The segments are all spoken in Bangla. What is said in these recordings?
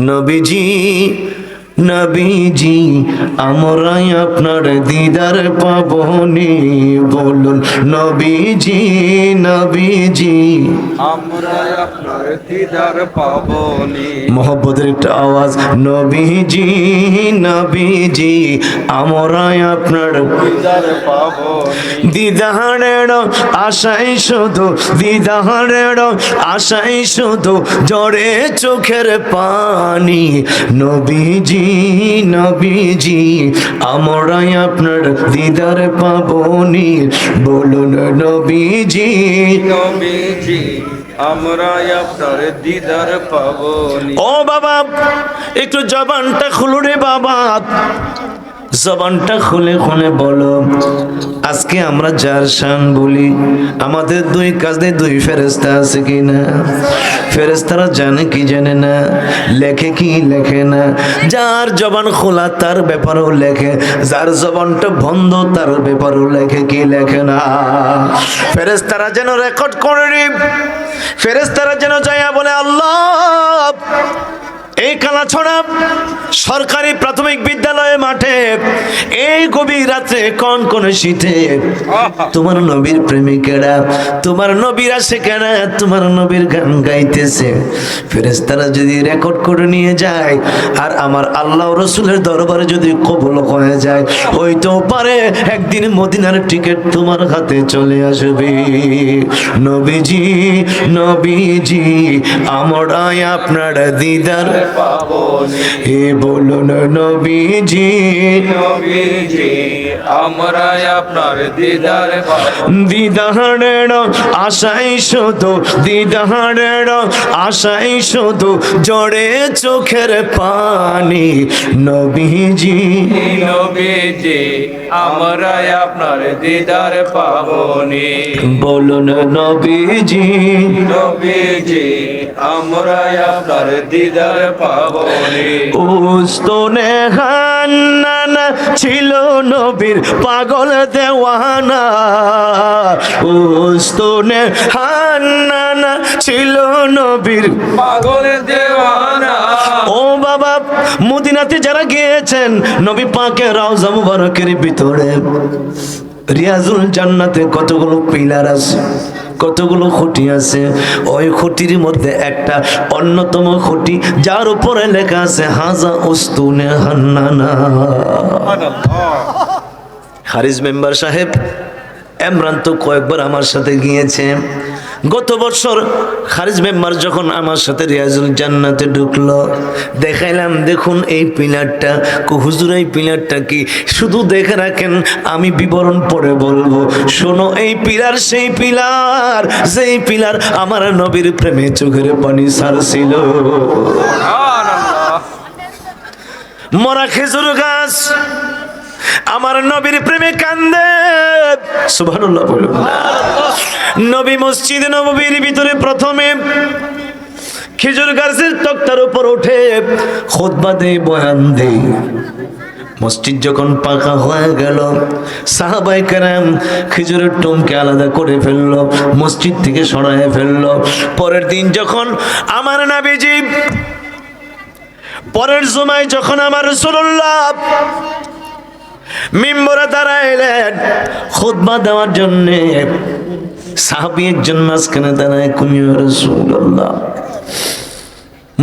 নবীজি নবীজি আমরাই আপনার দিদার পাবনি। বলুন নবীজি নবীজি। আমরা আপনার দিদার পাবনি। মোহব্বতের একটা আওয়াজ নবীজি নবীজি আমরাই আপনার দিদার পাবনি। দিদাহারের আশাই শুধু দিদাহারের আশাই শুধু জড়ে চোখের পানি। নবীজি নবীজি আমরাই আপনার দিদার পাবনি। বলুন নবীজি। নবীজি আমরা আপনার দিদার পাবনি। ও বাবা একটু জবানটা খুলুরে বাবা। জবানটা খুলে খুলে বলো। আজকে আমরা যার শান বলি, আমাদের দুই কাজে দুই ফেরেস্তা আছে কি না ফেরেস্তারা জানে কি জানে না, লেখে কি লেখে না। যার জবান খোলা তার ব্যাপারেও লেখে, যার জবানটা বন্ধ তার ব্যাপারেও লেখে, কি লেখে না? ফেরেস্তারা যেন রেকর্ড করে ফেরেস্তারা যেন যাইয়া বলে, আল্লাহ! এই কালাছড়া সরকারি প্রাথমিক বিদ্যালয়ে মাঠে এই গভীর রাতে কোন কোন শীতে? তোমার নবীর প্রেমিকেরা তোমার নবীরা সেখানে তোমার নবীর গান গাইতেছে। ফেরেস্তারা যদি রেকর্ড করে নিয়ে যায় আর আমার আল্লাহ রসুলের দরবারে যদি কবল হয়ে যায় হইতেও পারে একদিন মদিনার টিকিট তোমার হাতে চলে আসবে। নবীজি নবীজি আমরাই আপনার দিদার। এ বলুন নবীজি নবীজি আমরা আপনার দিদার পাবনি দিদাহারের আশাই শুধু দিদাহারের আশাই শুধু জড়ে চোখের পানি। নবীজি নবীজি আমরা আপনার দিদার পাবনি বলুন নবীজি নবীজি আমরা আপনার দিদার উস্তনে হান্নানা ছিল নবীর পাগল দেওয়ানা। উস্তনে হান্নানা ছিল নবীর পাগল দেওয়ানা। ও বাবা মদিনাতে যারা গিয়েছেন নবী পাকে রাউজা মুবারকের ভিতরে। রিয়াজুল জান্নাতে কতগুলো পিলার আছে, কতগুলো খুঁটি আছে? ওই খুঁটির মধ্যে একটা অন্যতম খুঁটি, যার উপরে লেখা আছে, হাজা উস্তুনে হান্নানা। হারিস মেম্বার সাহেব, এমরান তো কয়েকবার আমার সাথে গিয়েছে। গত বছর খারিজ মেম্বার যখন আমার সাথে রিয়াজুল জান্নাতে ঢুকলো দেখাইলাম দেখুন এই পিলারটা কো হুজুর এই পিলারটা কি? শুধু দেখে রাখেন আমি বিবরণ পড়ে বলব। শোনো এই পিলার সেই পিলার সেই পিলার আমার নবীর প্রেমে চোখের পানি সারছিল মরা খেজুর গাছ আমার নবীর প্রেমে কান্দে। বলুন। নবী মসজিদ নববীর ভিতরে প্রথমে খেজুর গাছের তক্তার উপর উঠে খুতবা দে বয়ান দে মসজিদ যখন পাকা হয়ে গেল সাহাবাই কেরাম খেজুরের টুমকে আলাদা করে ফেলল, মসজিদ থেকে সরায় ফেলল। পরের দিন যখন আমার নাবিজি, পরের সময় যখন আমার রসুল্লাহ মিম্বরে দাঁড়াইলেন। খুতবা দেওয়ার জন্যে সাহাবি একজন মাঝখানে দাঁড়ায় কুমিয়া রসুল্লাহ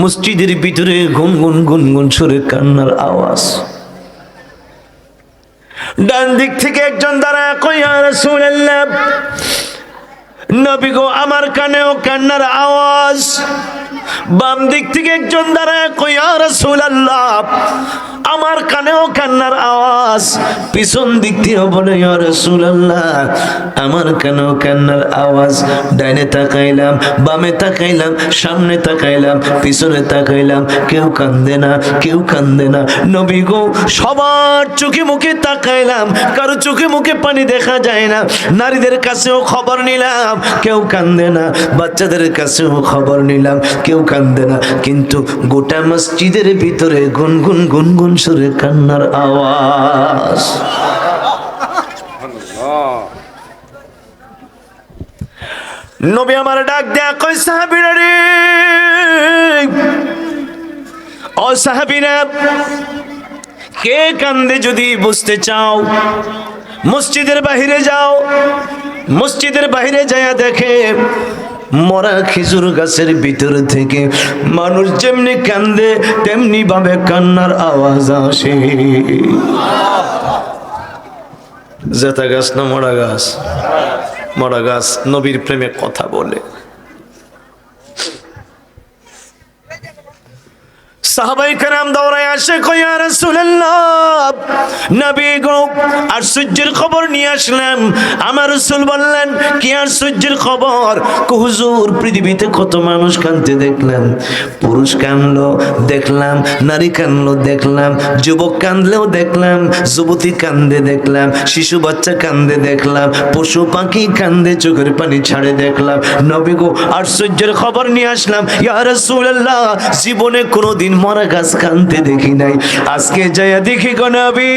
মসজিদের ভিতরে গুনগুন গুনগুন সুরে কান্নার আওয়াজ। ডান দিক থেকে একজন দাঁড়ায় কইয়া রসুল্লাহ নবী গো, আমার কানেও কান্নার আওয়াজ। বাম দিক থেকে একজন দাঁড়ায় কইয়া রাসূলুল্লাহ? আমার কানেও কান্নার আওয়াজ। পিছন দিক থেকে বলে রাসূলুল্লাহ, আমার কানেও কান্নার আওয়াজ। ডাইনে তাকাইলাম, বামে তাকাইলাম, সামনে তাকাইলাম, পিছনে তাকাইলাম। কেউ কান্দে না, কেউ কান্দে না। নবী গো, সবার চোখে মুখে তাকাইলাম, কারও চোখে মুখে পানি দেখা যায় না। নারীদের কাছেও খবর নিলাম, কেউ কান্দে না। বাচ্চাদের কাছেও খবর নিলাম, কেউ কান্দে না। কিন্তু গোটা মসজিদের ভিতরে গুনগুন গুনগুন সুরে কান্নার আওয়াজ। নবী আমার ডাক দেয়া কই সাহাবীরা রে! ও সাহাবিরা, কে কান্দে যদি বুঝতে চাও? মসজিদের বাহিরে যাও। মসজিদের বাহিরে যায়া দেখে মরা খেজুর গাছের ভিতর থেকে মানুষ যেমনি কান্দে, তেমনি ভাবে কান্নার আওয়াজ আসে। জেতা গাছ না মরা গাছ? মরা গাছ নবীর প্রেমে কথা বলে। সাহাবাই কারাম দৌড়ায় আসে, কয়া রাসূলুল্লাহ। নবী গো, আর সূর্যের খবর নিয়ে আসলাম। আমার রাসূল বললেন, কি আর সূর্যের খবর? কো হুজুর, পৃথিবীতে কত মানুষ কাঁদতে দেখলাম। পুরুষ কাঁদলো, দেখলাম, নারী কাঁদলো, দেখলাম, যুবক কাঁদলেও দেখলাম, যুবতী কান্দে দেখলাম, শিশু বাচ্চা কান্দে দেখলাম, পশু পাখি কান্দে চোখের পানি ছাড়ে দেখলাম। নবী গো, আর সূর্যের খবর নিয়ে আসলাম। ইয়া রাসূলুল্লাহ, জীবনে কোনোদিন মরা গাছ কান্দতে দেখি নাই। আজকে যাইয়া দেখি গো নবী,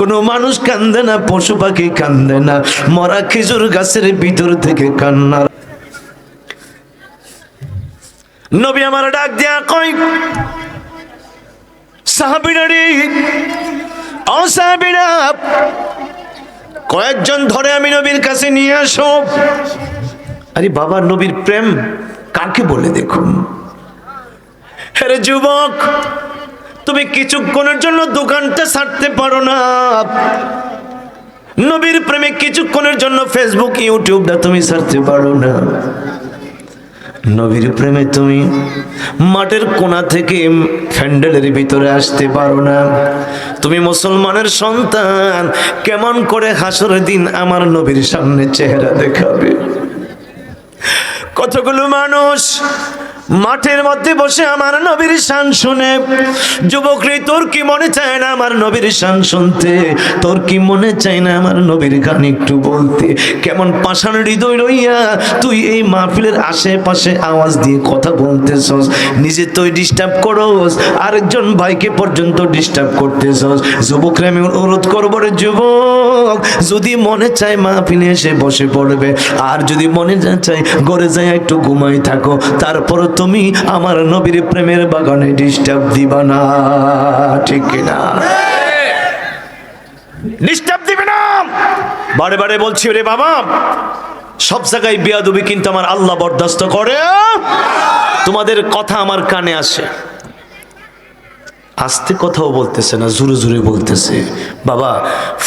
কোনো মানুষ কান্দে না, পশু পাখি কান্দে না। মরা খেজুর গাছের ভিতর থেকে কান্না। নবী আমার ডাক দিয়া কই সাহাবিরা রে ও সাহাবিরা, কয়েকজন ধরে আমি নবীর কাছে নিয়ে আসো। আরে বাবা, নবীর প্রেম কাকে বলে দেখুন? আরে যুবক, তুমি কিছুক্ষণের জন্য দোকানটা ছাড়তে পারো না। নবীর প্রেমে কিছুক্ষণের জন্য ফেসবুক ইউটিউবটা তুমি ছাড়তে পারো না। নবীর প্রেমে তুমি মাঠের কোণা থেকে ফ্যান্ডেলের ভিতরে আসতে পারো না। তুমি মুসলমানের সন্তান, কেমন করে হাসরের দিন আমার নবীর সামনে চেহারা দেখাবে? কতগুলো মানুষ মাঠের মধ্যে বসে আমার নবীর শান শুনে, যুবক রে, তোর কি মনে চায় না আমার নবীর শান শুনতে? তোর কি মনে চায় না আমার নবীর গান একটু বলতে? কেমন পাষাণ হৃদয় রইয়া তুই এই মাহফিলের আশেপাশে আওয়াজ দিয়ে কথা বলতেছস, নিজে তুই ডিস্টার্ব করোস, আরেকজন ভাইকে পর্যন্ত ডিস্টার্ব করতেছস। যুবকরা আমি অনুরোধ করব রে যুবক, যদি মনে চায় মাহফিলে এসে বসে পড়বে, আর যদি মনে চায়, ঘরে যায় একটু ঘুমাই থাকো তারপর তুমি আমার নবীর প্রেমের বাগানে ডিস্টার্ব দিবা না, ঠিক কিনা? ডিস্টার্ব দিবে না। বারে বারে বলছি রে বাবা, সব জায়গায় বিয়াদবি কিন্তু আমার আল্লাহ বরদাস্ত করে। তোমাদের কথা আমার কানে আসে। আস্তে কথাও বলতেছে না, জোরে জোরে বলতেছে। বাবা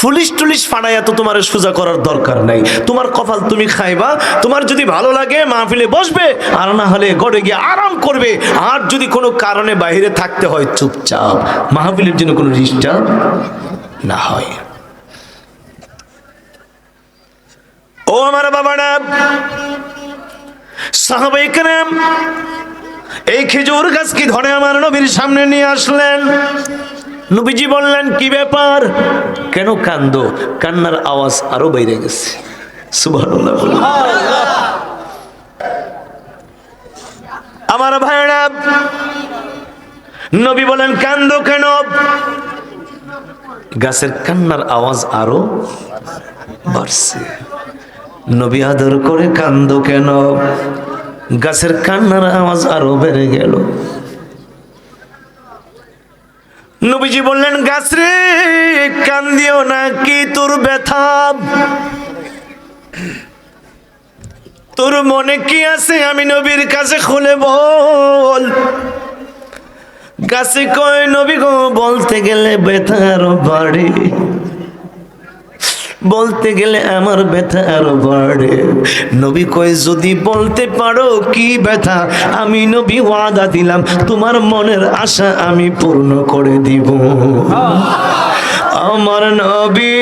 পুলিশ টুলিশ ফাড়াইয়া তো তোমার সোজা করার দরকার নাই। তোমার কপাল তুমি খাইবা, তোমার যদি ভালো লাগে মাহফিলে বসবে, আর না হলে ঘরে গিয়ে আরাম করবে। আর যদি কোনো কারণে বাইরে থাকতে হয়, চুপচাপ। মাহফিলের জন্য কোনো ডিস্টার্ব না হয়। ও আমার বাবারা সাহাবাই কেরাম এই খেজুর গাছ কি ধরে আমার নবীর সামনে নিয়ে আসলেন? নবীজি বললেন, কি ব্যাপার? কেন কান্দ? কান্নার আওয়াজ আরও বেড়ে গেছে। আমার ভাইরা নবী বলেন, কান্দ কেন? গাছের কান্নার আওয়াজ আরও বাড়ছে। নবী আদর করে কান্দ কেন? গাছের কান্নার আওয়াজ আরও বেড়ে গেল। নবীজি বললেন, গাছ রে কান্দিও না কি তোর ব্যথা? তোর মনে কি আছে? আমি নবীর কাছে খুলে বল। গাছে কয়, নবী গো, বলতে গেলে আরও বাড়ে। বলতে গেলে আমার ব্যথা আরও বাড়ে। নবী কয়, যদি বলতে পারো কি ব্যথা, আমি নবী ওয়াদা দিলাম, তোমার মনের আশা আমি পূর্ণ করে দিব। আমার নবী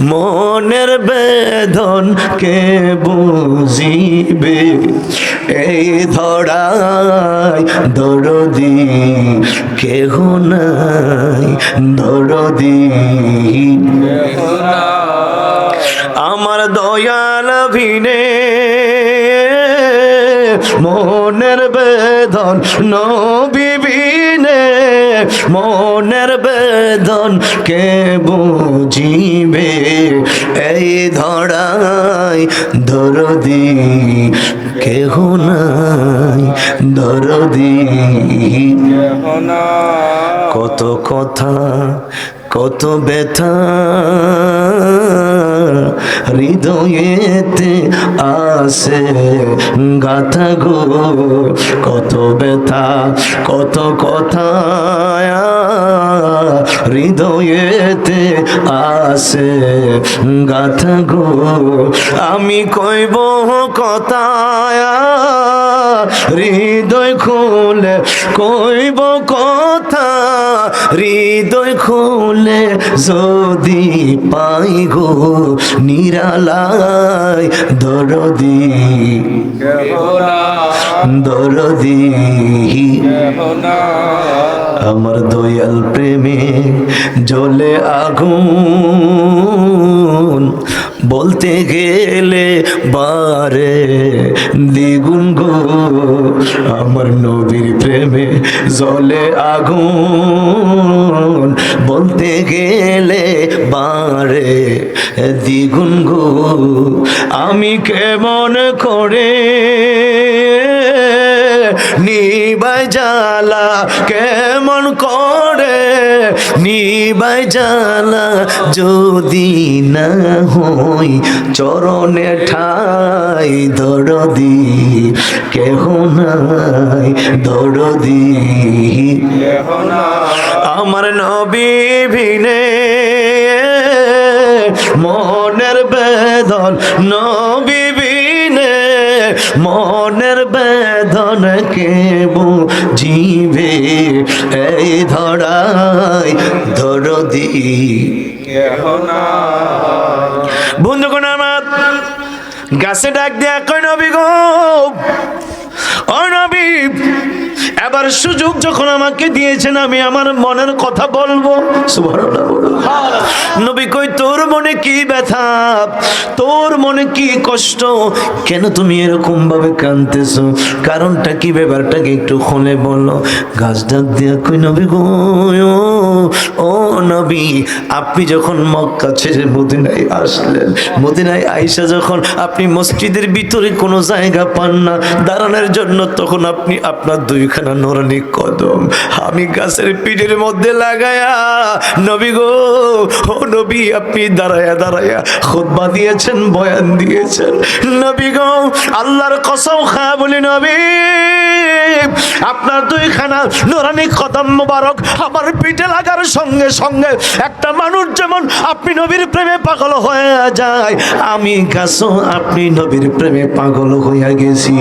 মনের বেদন কে বুঝিবে? এই ধরাই দরদি কেহ নাই দরদি। আমার দয়াল ভিনে মনের বেদন নবিবিনে মনের বেদন কেবু ধরাই দরদি কেহ নাই দরদি। না কত কথা কত ব্যথা হৃদয়েতে আসে গাথা গো। কত ব্যথা, কত কথা হৃদয়েতে আসে গাথা গো। আমি কইব কথা হৃদয় খুলে কইব কথা, হৃদয় খুলে যদি পাই গো নিরালায় দরদি। দরদি। আমার দয়াল প্রেমে জলে আগুন বলতে গেলে বারে দ্বিগুণ গো। আমার নবীর প্রেমে জলে আগুন। বলতে গেলে বারে দ্বিগুণ গো। আমি কেমন করে নিবাই জ্বালা, কেমন নিবাই জ্বালা যদি না হই চরণে ঠাই দরদি, কেহ নাই দরদি। আমার নবী ভিনে মনের বেদন নবী মনের বেদন কে বুঝিবে এই ধরাই ধরদি বন্ধুগণ আমার, গাছে ডাক দেয়া কই নবী গো, ও নবী এবার সুযোগ যখন আমাকে দিয়েছেন আমি আমার মনের কথা বলব। নবী কই তোর মনে কি ব্যথা? তোর মনে কি কষ্ট? কেন তুমি এরকম ভাবে কাঁদতেছো? কারণটা কি? ব্যাপারটা কি একটু খুলে বলো। গাছ ডাক দিয়া কই নবী গো ও নবী আপনি যখন মক্কা ছেড়ে মদিনায় আসলেন মদিনায় আইসা যখন আপনি মসজিদের ভিতরে কোনো জায়গা পান না দাঁড়ানোর জন্য তখন আপনি আপনার দুইখানা নোরানি কদম আমি গাছের পিঠের মধ্যে লাগায়া, নবী গো, ও নবী, আপনি দাঁড়ায়া দাঁড়ায়া খুতবা দিয়েছেন, বয়ান দিয়েছেন। নবী গো, আল্লাহর কসম খা বলি নবী, আপনার দুইখানা নোরানি কদম মোবারক আমার পিঠে লাগার সঙ্গে সঙ্গে একটা মানুষ যেমন আপনি নবীর প্রেমে পাগল হয়ে যায়, আমি গাছও আপনি নবীর প্রেমে পাগল হইয়া গেছি।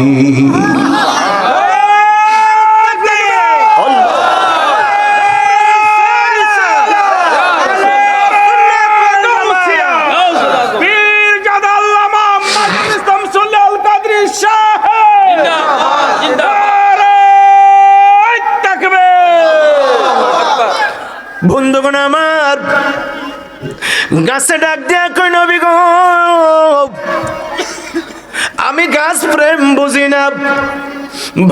বন্ধুগণ আমার। গাছে ডাক দেয়া কই নবী গো, আমি গাছ প্রেম বুঝি না,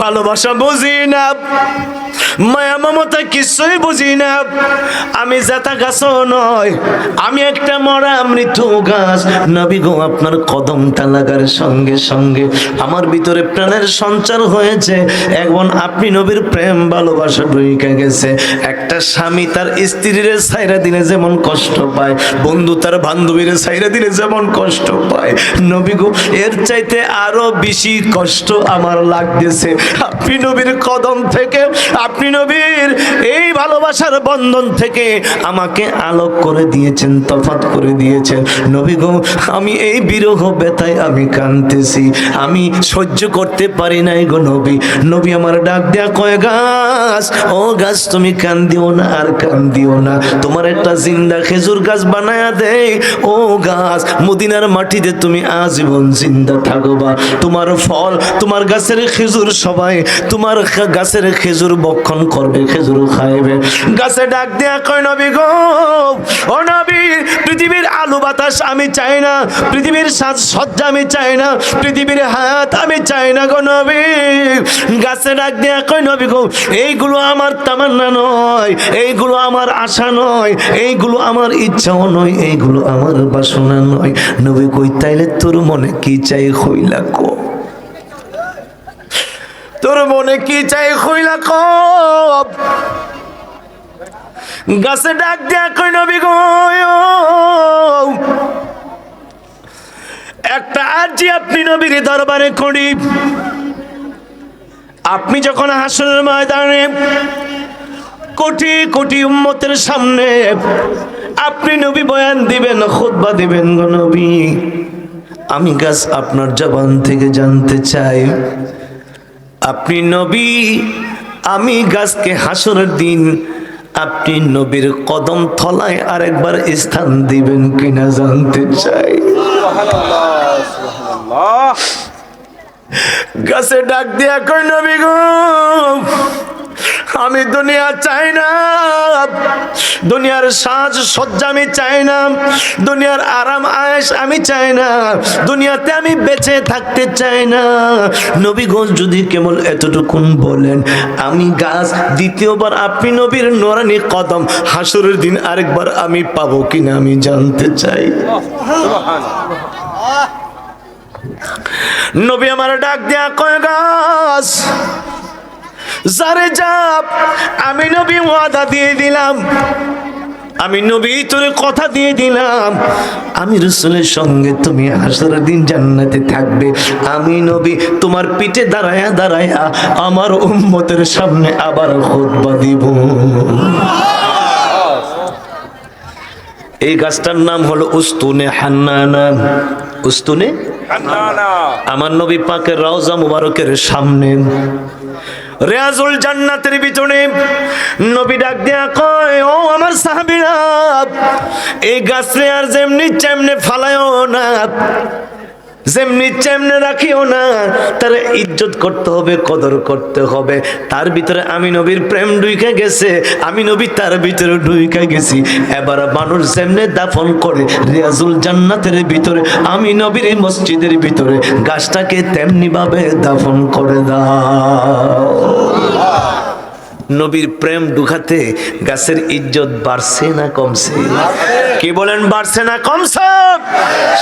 ভালোবাসা বুঝি না মায়া মমতা কিছুই বুঝি না। আমি জাতা গাছও নয়, আমি একটা মরা মৃত গাছ। নবী গো, আপনার কদমটা লাগার সঙ্গে সঙ্গে আমার ভিতরে প্রাণের সঞ্চার হয়েছে। এখন আপনি নবীর প্রেম, ভালোবাসা ঢুকে গেছে। একটা স্বামী তার স্ত্রীর সাইরা দিলে যেমন কষ্ট পায়, বন্ধু তার বান্ধবীর সাইরা দিলে যেমন কষ্ট পায়। নবী গো, এর চাইতে আরও বেশি কষ্ট আমার লাগতেছে। আপনি নবীর কদম থেকে আপনি নবীর এই ভালোবাসার বন্ধন থেকে আমাকে আলোক করে দিয়েছেন তফাত করে দিয়েছেন। নবী গো, আমি এই বিরহ ব্যথায় আমি কাঁদতেছি, আমি সহ্য করতে পারি নাই গো নবী। নবী আমার ডাক দেয়া কয়, গাছ, ও গাছ, তুমি কান্দিও না আর কান্দিও না। তোমার একটা জিন্দা খেজুর গাছ বানায়া দে। ও গাছ, মদিনার মাটিতে তুমি আজীবন জিন্দা থাকবা। তোমার ফল, তোমার গাছের খেজুর সবাই, তোমার গাছের খেজুর বক ভক্ষণ করবে, খেজুর খাইবে। গাছে ডাক দেয়া কয়, নবী গো, ও নবী, পৃথিবীর আলু বাতাস আমি চাই না, পৃথিবীর সাজ সজ্জা আমি চাই না, পৃথিবীর হাত আমি চাই না গো নবী। গাছে ডাক দেয়া কয়, নবী গো, এইগুলো আমার তামান্না নয়, এইগুলো আমার আশা নয়, এইগুলো আমার ইচ্ছাও নয়, এইগুলো আমার বাসনা নয়। নবী কই, তাইলে তোর মনে কি চাই হইলা কো? তোর মনে কি চাই হইলা কব? গাছে ডাক দেয়া কই নবী গো? একটা আরজি আপনি নবীর দরবারে করি। আপনি যখন হাসনের ময়দানে কোটি কোটি উম্মতের সামনে আপনি নবী বয়ান দিবেন, খুতবা দিবেন গো নবী, আমি গাছ আপনার জবান থেকে জানতে চাই। আপনি নবী আমি গাছকে হাসরের দিন। আপনি নবীর কদম থলায় আরেকবার স্থান দিবেন কিনা জানতে চাই। গাছে ডাক দিয়া কই নবী গো আমি দুনিয়া চাই না। দুনিয়ার সাজ সজ্জা আমি চাই না। দুনিয়ার আরাম আয়েশ আমি চাই না। দুনিয়াতে আমি বেঁচে থাকতে চাই না। নবীগঞ্জ যদি কেবল এতটুকুন বলেন, আমি গাছ, দ্বিতীয়বার আপনি নবীর নোরানি কদম, হাসুরের দিন আরেকবার আমি পাবো কিনা আমি জানতে চাই। নবী আমার ডাক দেয়া কয়, গাছ যারে যাব আমি নবী ওয়াদা দিয়ে দিলাম। আমি নবী তোর কথা দিয়ে দিলাম। আমি রসুলের সঙ্গে তুমি হাসর দিন জান্নাতে থাকবে। আমি নবী তোমার পিঠে দাঁড়ায়া দাঁড়ায়া আমার উম্মতের সামনে আবার খুতবা দিব। এই গাছটার নাম হলো উস্তুনে হান্নানা। উস্তুনে? আমার নবী পাকের রওজা মুবারকের সামনে। রেয়াজুল জান্নাতের ভিতরে নবী ডাক দিয়া কয়, ও আমার সাহাবীরা, এই গাছ আর যেমনি চেমনে ফালায়ও না। যেমনি চেমনে রাখিও না, তার ইজ্জত করতে হবে, কদর করতে হবে। তার ভিতরে আমি নবীর প্রেম ডুইকে গেছে, আমি নবী তার ভিতরে ডুইকে গেছি। এবার মানুষ যেমনে দাফন করে, রিয়াজুল জান্নাতের ভিতরে, আমি নবীর মসজিদের ভিতরে, গাছটাকে তেমনি ভাবে দাফন করে দাও। নবীর প্রেম ঢুকাতে গাছের ইজ্জত বাড়ছে না কমছে? কি বলেন, বাড়ছে না কমছে?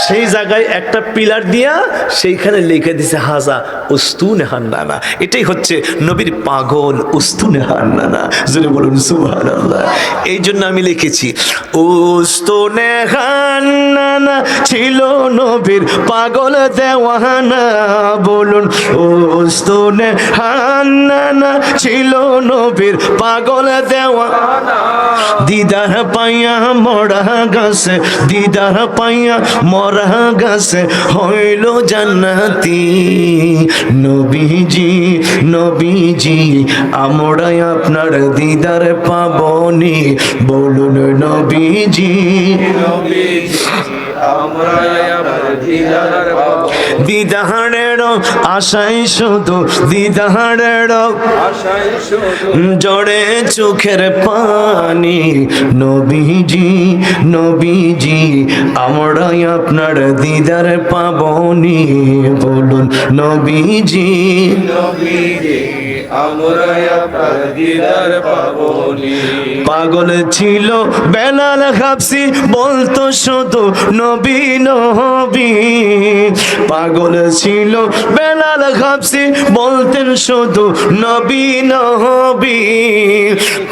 সেই জায়গায় একটা পিলার দিয়া সেইখানে লিখে দিছে, হাজা উস্তুনে হান্নানা। এটাই হচ্ছে নবীর পাগল উস্তুনে হান্নানা। যদি বলুন, সুবহানাল্লাহ। এই জন্য আমি লিখেছি, উস্তুনে হান্নানা ছিল নবীর পাগল দেওয়ানা। বলুন, উস্তুনে হান্নানা ছিল নবীর পাগল দেওয়া। দিদার পাইয়া মরা গাছে, দিদার পাইয়া মরা গাছে হইল জান্নাতি। নবীজি নবীজি আমরা আপনার দিদার পাবনি। বলুন নবীজি আমরা দিদারের আশাই শুধু শুধু জড়ে চোখের পানি। নবীজি নবীজি, আমরাই আপনার দিদার পাবনি। বলুন নবীজি নবীজি। পাগল। ছিল বেলাল হাফসি, বলতো শুধু নবী নবী। পাগল ছিল বেলাল হাফসি বলতেন শুধু নবী নবী।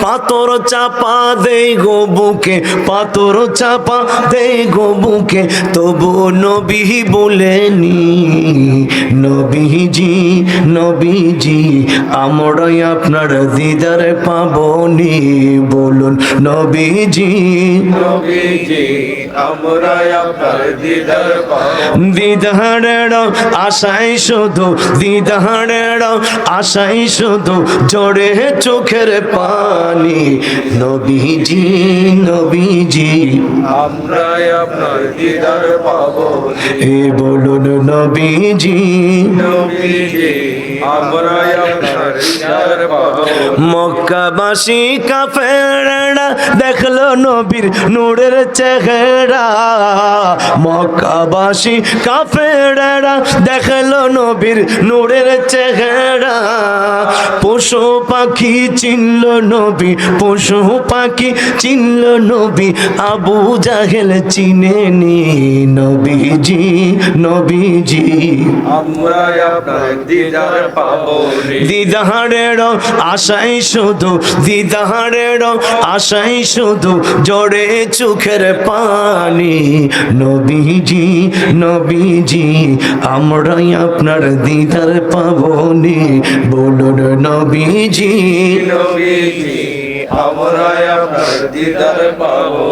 পাতর চাপা দেই গো বুকে পাতর চাপা দেই গো বুকে। তবু নবী বলেনি, নবীজি নবীজি আমরাই আপনার দিদার পাবনি বলুন নবীজি। নবীজি। আমরা আপনার দিদার দিদারের আশাই শুধু দিদারের আশাই শুধু জড়ে চোখের পানি। নবীজি নবীজি। আমরা আপনার দিদার পাবো এ বলুন নবীজি। নবীজি আমরা আপনার দিদার পাবো মক্কাবাসী কাফেররা দেখল নবীর নূরের চেহারা। মক্কাবাসী কাফেররা দেখল নবীর নূরের চেহারা। পশু পাখি চিনল নবী পশু পাখি চিনল নবী। আবু জাহেল চিনে নি নবীজি নবীজি। আমরা আপনার দিদার পাবো দিদাহারের আশাই শুধু দিদাহারের আশাই শুধু জড়ে চোখের পানি নবীজি নবীজি আমরাই আপনার দিদার পাবনি। বলুন নবীজি নবীজি আমরাই আপনার দিদার পাবো